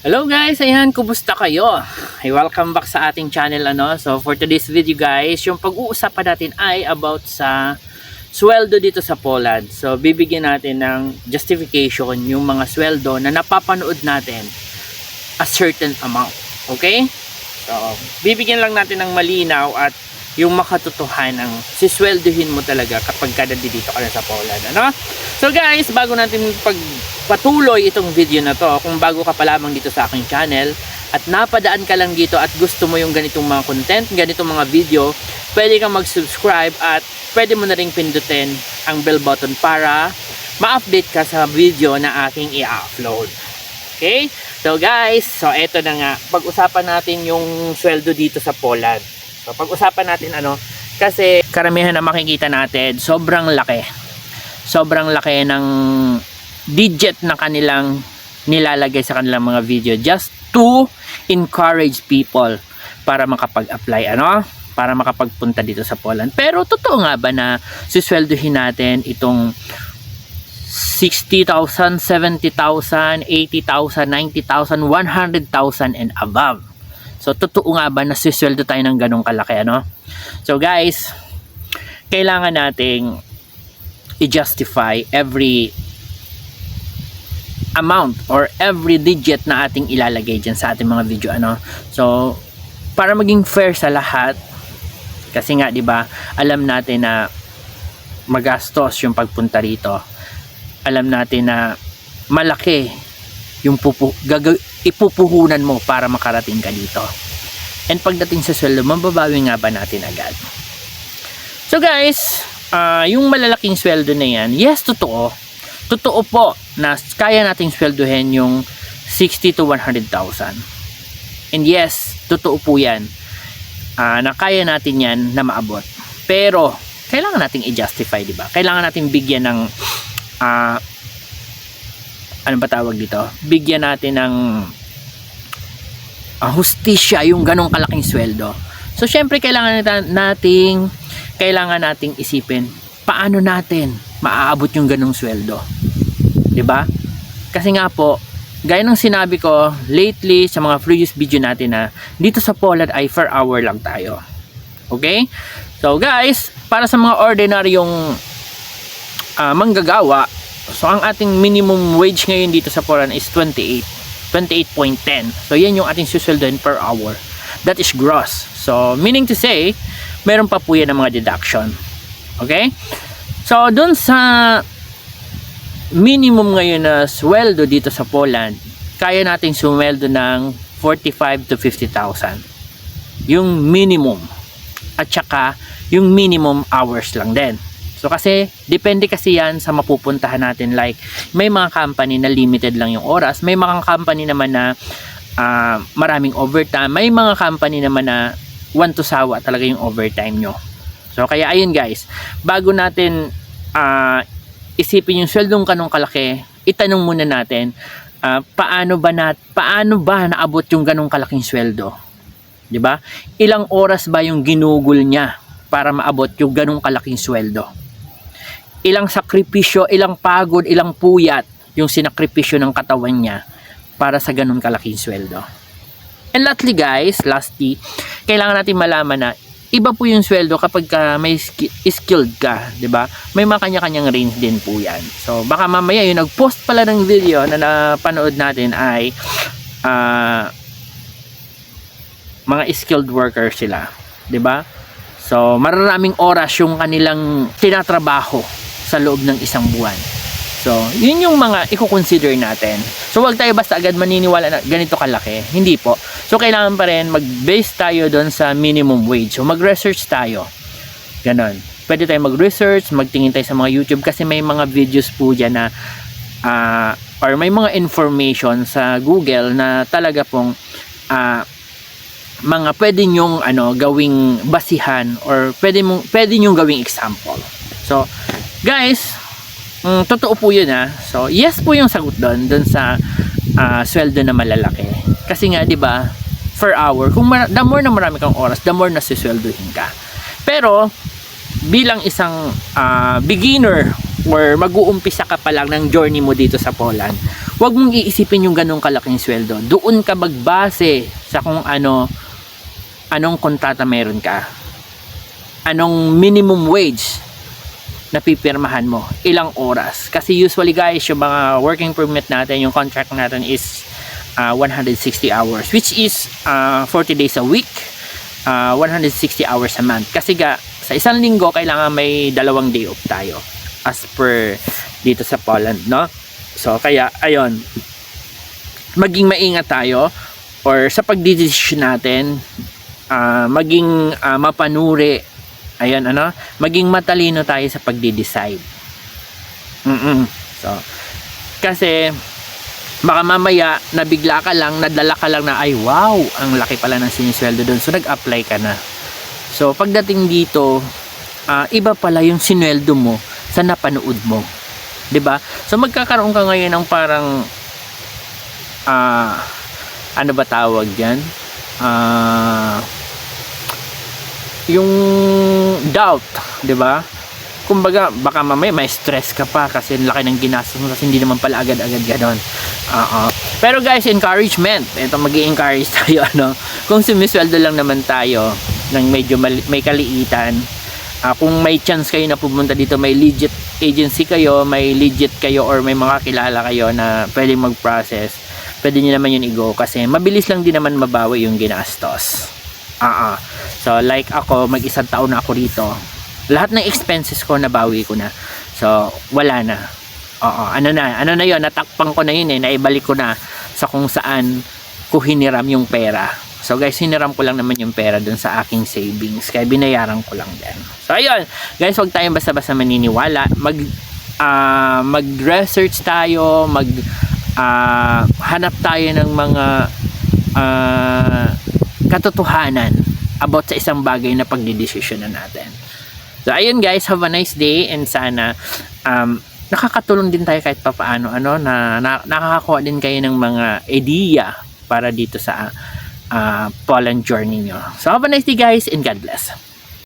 Hello guys, ayan, kumusta kayo? Ay, welcome back sa ating channel ano. So for today's video guys, yung pag-uusapan natin ay about sa sweldo dito sa Poland. So bibigyan natin ng justification yung mga sweldo na napapanood natin a certain amount. Okay? So bibigyan lang natin ng malinaw at yung makatotohanan sisweldohin mo talaga kapag kada dito ka na sa Poland. Ano? So guys, bago natin pagpatuloy itong video na to, kung bago ka pa lamang dito sa aking channel at napadaan ka lang dito at gusto mo yung ganitong mga content, ganitong mga video, pwede kang mag-subscribe at pwede mo na ring pindutin ang bell button para ma-update ka sa video na aking i-upload. Okay? So guys, so eto na nga, pag-usapan natin yung sweldo dito sa Poland. So pag-usapan natin ano, kasi karamihan na makikita natin, sobrang laki. Sobrang laki ng digit na kanilang nilalagay sa kanilang mga video just to encourage people para makapag-apply ano para makapagpunta dito sa Poland. Pero totoo nga ba na sisweldohin natin itong 60,000, 70,000, 80,000, 90,000, 100,000 and above. So, totoo nga ba na sisweldo tayo ng ganong kalaki, ano? So, guys, kailangan nating i-justify every amount or every digit na ating ilalagay dyan sa ating mga video, ano? So, para maging fair sa lahat, kasi nga, di ba, alam natin na magastos yung pagpunta rito. Alam natin na malaki yung pupu, gaga, ipupuhunan mo para makarating ka dito. And pagdating sa sweldo, mababawi nga ba natin agad? So guys, ah, yung malalaking sweldo na yan, yes, totoo. Totoo po na kaya nating sweldohin yung 60 to 100,000. And yes, totoo po yan ah, na kaya natin yan na maabot. Pero, kailangan nating i-justify, di ba? Kailangan nating bigyan ng ah, ano ba tawag dito? Bigyan natin ng ah, hustisya yung ganong kalaking sweldo. So, syempre, kailangan nating kailangan nating isipin paano natin maaabot yung ganong sweldo. 'Di ba? Kasi nga po, gaya ng sinabi ko lately sa mga previous video natin na dito sa Poland ay per hour lang tayo. Okay? So guys, para sa mga ordinaryong ah, manggagawa, so ang ating minimum wage ngayon dito sa Poland is 28. 28.10. So yan yung ating susweldoin per hour. That is gross. So meaning to say, meron pa po yan ng mga deduction. Okay? So dun sa minimum ngayon na sweldo dito sa Poland, kaya nating sumweldo ng 45 to 50,000. Yung minimum. At saka, yung minimum hours lang din. So kasi, depende kasi yan sa mapupuntahan natin. Like, may mga company na limited lang yung oras. May mga company naman na ah, maraming overtime. May mga company naman na one to sawa talaga yung overtime nyo. So kaya ayun guys, bago natin ah, isipin yung sweldong kanong kalaki, itanong muna natin ah, paano ba na paano ba naabot yung ganong kalaking sweldo? 'Di ba? Ilang oras ba yung ginugol niya para maabot yung ganong kalaking sweldo? Ilang sakripisyo, ilang pagod, ilang puyat yung sinakripisyo ng katawan niya para sa ganong kalaking sweldo. And lastly guys, lastly, kailangan natin malaman na iba po yung sweldo kapag ka may ski- skilled ka, 'di ba? May mga kanya-kanyang range din po 'yan. So baka mamaya yung nag-post pala ng video na napanood natin ay ah, mga skilled workers sila, 'di ba? So mararaming oras yung kanilang tinatrabaho sa loob ng isang buwan. So, yun yung mga i-consider natin. So, wag tayo basta agad maniniwala na ganito kalaki. Hindi po. So, kailangan pa rin mag-base tayo doon sa minimum wage. So, mag-research tayo. Ganon. Pwede tayo mag-research, magtingin tayo sa mga YouTube kasi may mga videos po dyan na ah, or may mga information sa Google na talaga pong ah, mga pwede nyong ano, gawing basihan or pwede, mong, pwede nyong gawing example. So, guys, Mm, totoo po yun ha. So, yes po yung sagot doon, doon sa ah, sweldo na malalaki. Kasi nga, di ba, per hour, kung mar- the more na marami kang oras, the more na sisweldohin ka. Pero, bilang isang ah, beginner or mag-uumpisa ka pa lang ng journey mo dito sa Poland, Huwag mong iisipin yung ganong kalaking sweldo. Doon ka magbase sa kung ano, anong kontrata meron ka. Anong minimum wage na pipirmahan mo. Ilang oras. Kasi usually guys, yung mga working permit natin, yung contract natin is uh, 160 hours. Which is uh, 40 days a week. Uh, 160 hours a month. Kasi ga, sa isang linggo, kailangan may dalawang day off tayo. As per dito sa Poland, no? So, kaya, ayun, maging maingat tayo or sa pagdidesisyon natin, ah, maging ah, mapanuri, ayan, ano, maging matalino tayo sa pagdi-decide. Mm So, kasi, baka mamaya, nabigla ka lang, nadala ka lang na, ay, wow, ang laki pala ng sinisweldo doon. So, nag-apply ka na. So, pagdating dito, ah, iba pala yung sinweldo mo sa napanood mo. 'Di ba? So magkakaroon ka ngayon ng parang ah ano ba tawag diyan? Ah yung doubt, 'di ba? Kumbaga, baka mamaya may stress ka pa kasi laki ng ginastos mo kasi hindi naman pala agad-agad ganon. Oo. Pero guys, encouragement. Ito mag encourage tayo, ano. Kung sumisweldo lang naman tayo ng medyo may kaliitan, Ah, kung may chance kayo na pumunta dito, may legit agency kayo, may legit kayo or may mga kilala kayo na pwedeng mag-process, pwede nyo naman yun i-go kasi mabilis lang din naman mabawi yung ginastos. Ah, ah. So, like ako, mag-isang taon na ako rito. Lahat ng expenses ko, nabawi ko na. So, wala na. Oo, ano na, ano na yun, natakpang ko na yun eh, naibalik ko na sa kung saan ko hiniram yung pera. So guys, hiniram ko lang naman yung pera dun sa aking savings. Kaya binayaran ko lang din. So ayun, guys, wag tayong basta-basta maniniwala. Mag ah, mag-research tayo, mag ah, hanap tayo ng mga ah, katotohanan about sa isang bagay na pagdidesisyonan natin. So ayun guys, have a nice day and sana um, nakakatulong din tayo kahit papaano ano na, na nakakakuha din kayo ng mga idea para dito sa uh, Poland journey nyo. So have a nice day guys and God bless.